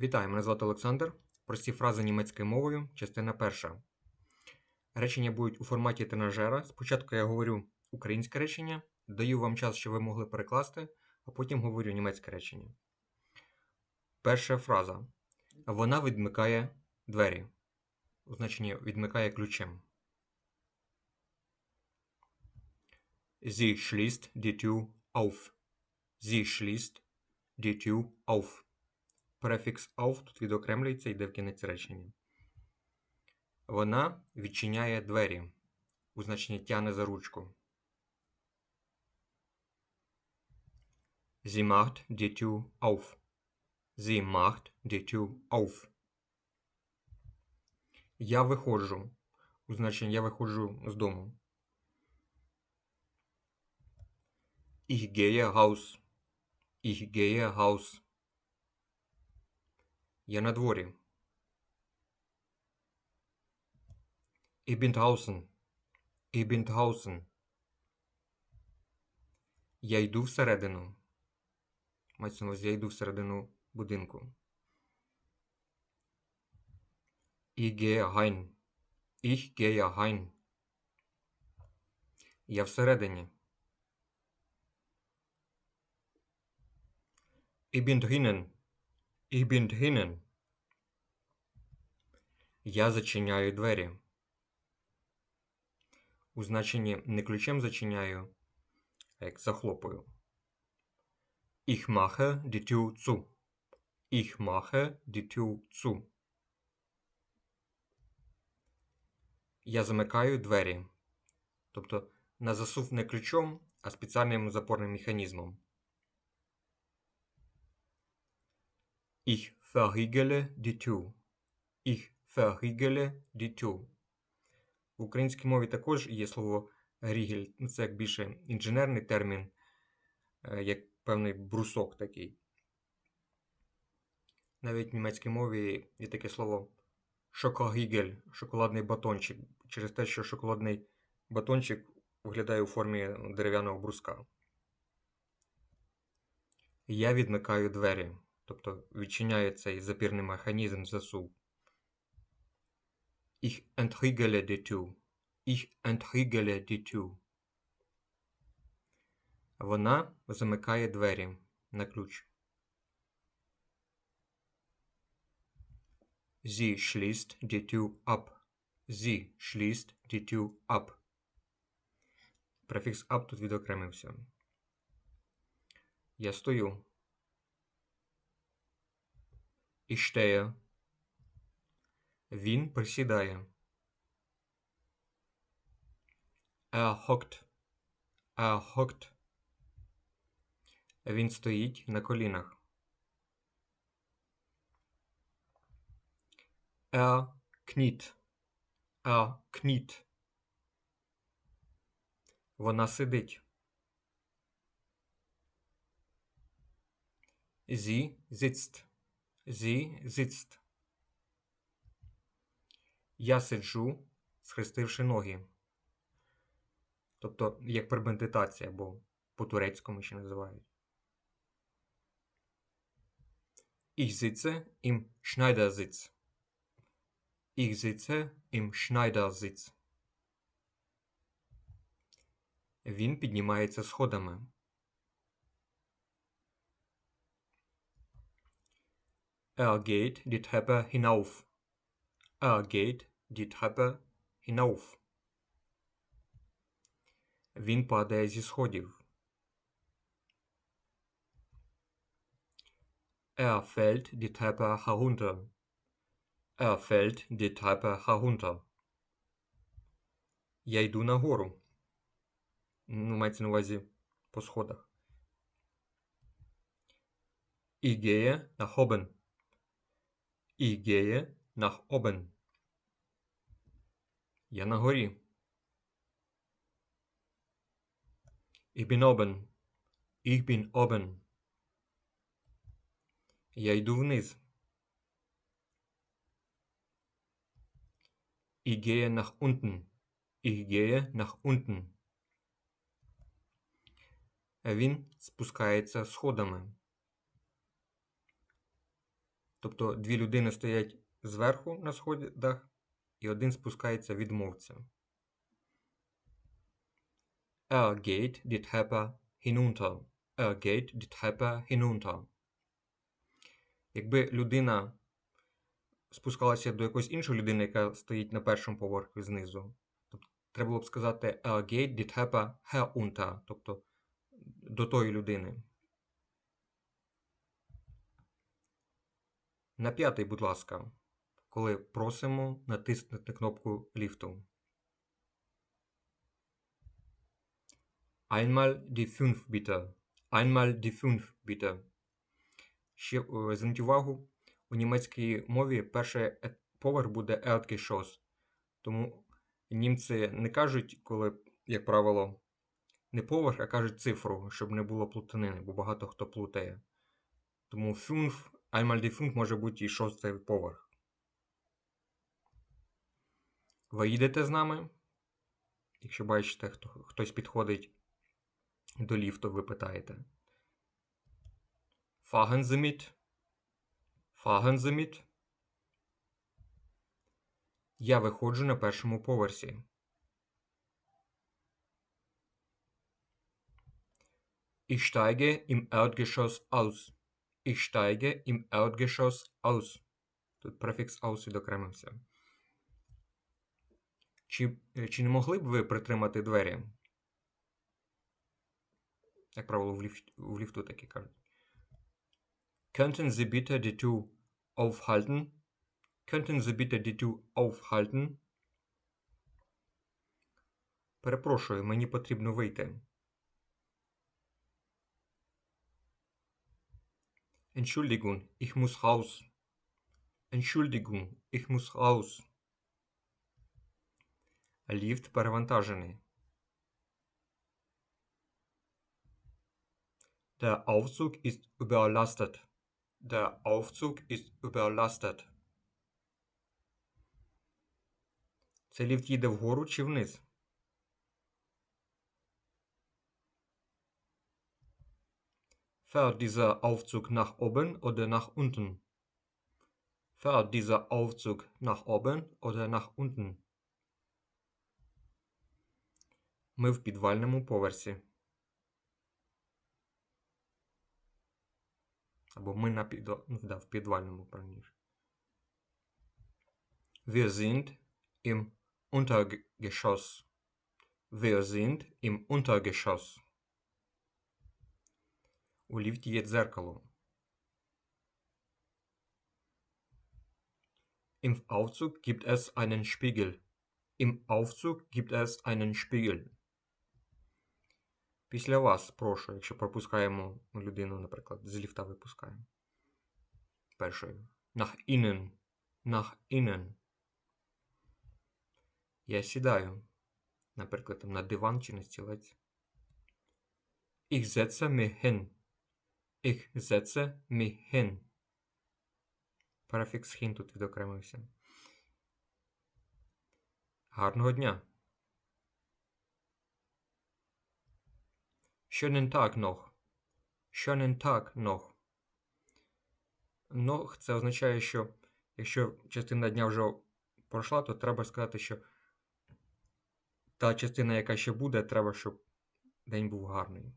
Вітаю, мене звати Олександр. Прості фрази німецькою мовою, частина перша. Речення будуть у форматі тренажера. Спочатку я говорю українське речення, даю вам час, щоб ви могли перекласти, а потім говорю німецьке речення. Перша фраза. Вона відмикає двері. У відмикає ключем. Sie schließt die Tür auf. Sie schließt die Tür auf. Префікс auf тут відокремлюється і йде в кінець речення. Вона відчиняє двері. У значенні тяне за ручку. Sie macht die Tür auf. Sie macht die Tür auf. Я виходжу. У значенні я виходжу з дому. Ich gehe raus. Ich gehe raus. Я на дворі. Bin draußen. Я йду всередину. Мається на увазі, я йду всередину будинку. Ich gehe rein. Я всередині. Ich bin. Ich bin. Я зачиняю двері. У значенні не ключем зачиняю, а як захлопую. Ich mache die Tür zu. Ich mache die Tür zu. Я замикаю двері. Тобто на засув не ключом, а спеціальним запорним механізмом. Ich verriegele Tür. Ich verriegele Tür. В українській мові також є слово рігель. Ну, це як більше інженерний термін, е, як певний брусок такий. Навіть в німецькій мові є таке слово шокогігель, шоколадний батончик, через те, що шоколадний батончик виглядає у формі дерев'яного бруска. Я відмикаю двері. Тобто відчиняє цей запірний механізм засув. Ich entriegele die Tür. Ich entriegele die Tür. Вона замикає двері на ключ. Sie schließt die Tür ab. Sie schließt die Tür ab. Префікс ab тут відокремився. Я стою. Stehe. Він присідає. Er hockt. Er hockt. Він стоїть на колінах. Er kniet. Er kniet. Вона сидить. Sie sitzt. Sie sitzt. Я сиджу, схрестивши ноги. Тобто, як пребендитація, або по-турецькому ще називають. Ich sitze im Schneidersitz. Ich sitze im Schneidersitz. Він піднімається сходами. Er geht die Treppe hinauf. Er geht die Treppe hinauf. Він падає зі сходів. Er fällt die Treppe herunter. Er fällt die Treppe herunter. Я йду нагору. Ну, мається на увазі по сходах. Ich gehe nach oben. Ich gehe nach oben. Я на горі. Ich bin oben. Ich bin oben. Я йду вниз. Ich gehe nach unten. Ich gehe nach unten. Він спускається сходами. Тобто дві людини стоять зверху на сходах, і один спускається відмовця. Er geht die Treppe hinunter. Er geht die Treppe hinunter. Якби людина спускалася до якоїсь іншої людини, яка стоїть на першому поверху знизу, тобто треба було б сказати Er geht die Treppe herunter, тобто до тої людини. На п'ятий, будь ласка, коли просимо натиснути кнопку ліфту. Einmal die 5 bitte. Einmal die 5 bitte. Ще е, зверніть увагу, у німецькій мові перший е- поверх буде Erdgeschoss. Тому німці не кажуть, коли, як правило, не поверх, а кажуть цифру, щоб не було плутанини, бо багато хто плутає. Тому 5, 5 може бути і шостий поверх. Ви їдете з нами? Якщо бачите, хто, хтось підходить до ліфту, ви питаєте. Fahren Sie? Я виходжу на першому поверсі. Ich steige im Erdgeschoss aus. Ich steige im Erdgeschoss aus. Тут префікс aus відокремився. Чи, е, чи не могли б ви притримати двері? Як правило, в, ліфт, в ліфту такі кажуть. Könnten Sie bitte die Tür aufhalten? Könnten Sie bitte die Tür aufhalten? Перепрошую, мені потрібно вийти. Entschuldigung, ich muss raus. Entschuldigung, ich muss raus. Ліфт перевантажений. Der Aufzug ist überlastet. Der Aufzug ist überlastet. Цей ліфт їде вгору чи вниз? Fährt dieser Aufzug nach oben oder nach unten? Fährt dieser Aufzug nach oben oder nach unten? Ми в підвальному поверсі. Або ми на під... ну, да, в підвальному правильніше. Wir sind im Untergeschoss. Wir sind im Untergeschoss. У ліфті є дзеркало. Im Aufzug gibt es einen Spiegel. Im Aufzug gibt es einen Spiegel. Після вас, прошу, якщо пропускаємо людину, наприклад, з ліфта випускаємо. Першою. Nach innen. Nach innen. Я сідаю. Наприклад, на диван чи на стілець. Ich setze mich hin. Ich setze mich hin. Префікс hin тут відокремився. Гарного дня. Schönen Tag noch. Schönen Tag noch. Noch це означає, що якщо частина дня вже пройшла, то треба сказати, що та частина, яка ще буде, треба, щоб день був гарний.